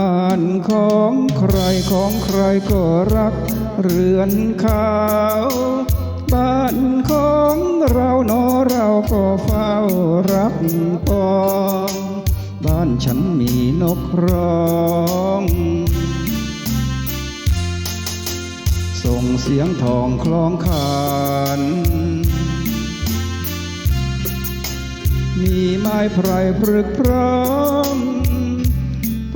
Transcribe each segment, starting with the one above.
้านของใครของใครก็รักเรือนขาวบ้านของเราเนอเราก็เฝ้ารักปองบ้านฉันมีนกร้องส่งเสียงทองคล้องขานมีไม้ไพรพรึกพร้อม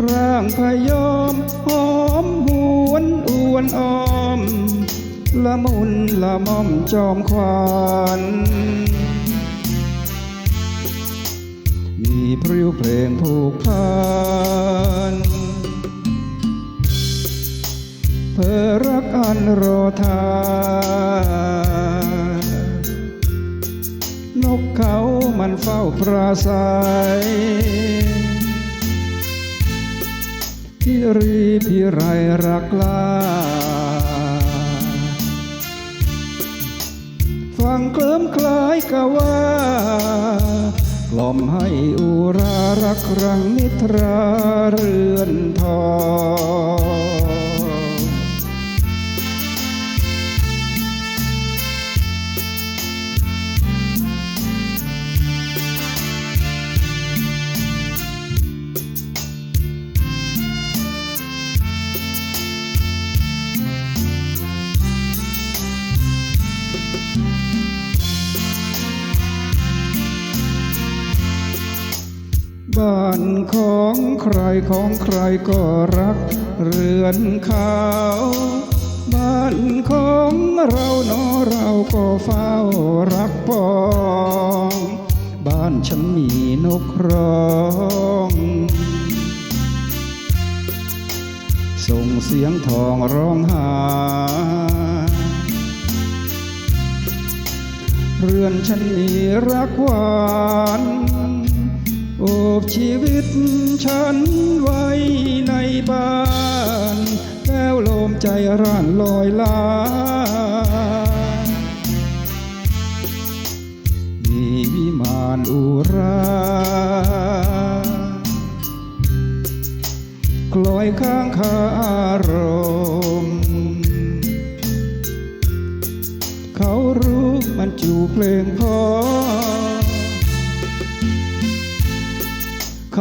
ร่างพยอมหอมหวนอวนอ้อม ละมุนละม่อมจอมขวานมีพริ้วเพลงผูกพันเพอรักอันรอทานกเขามันเฝ้าปราศัย รีพี่ไรรักลาฟังเคลิ้มคล้ายกะว่า กล่อมให้อุรารักรังนิทราเรือนทอง บ้านของใครของใครก็รักเรือนขาว บ้านของเราเนอเราก็เฝ้ารักปอง บ้านฉันมีนกร้องส่งเสียงทองร้องหา เรือนฉันมีรักหวาน บชีวิตฉันไว้ในบ้าน แล้วโลมใจร่านลอยลามีวิมานอุรากลอยข้างคาอารมณ์เขารู้มันจูเพลงพอ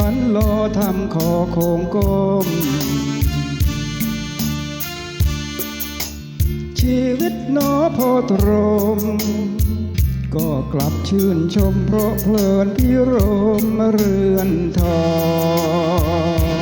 ขันรอทำคอโคงกลมชีวิตนอพอตรม ก็กลับชื่นชมเพราะเพลินพิรมเรือนทอง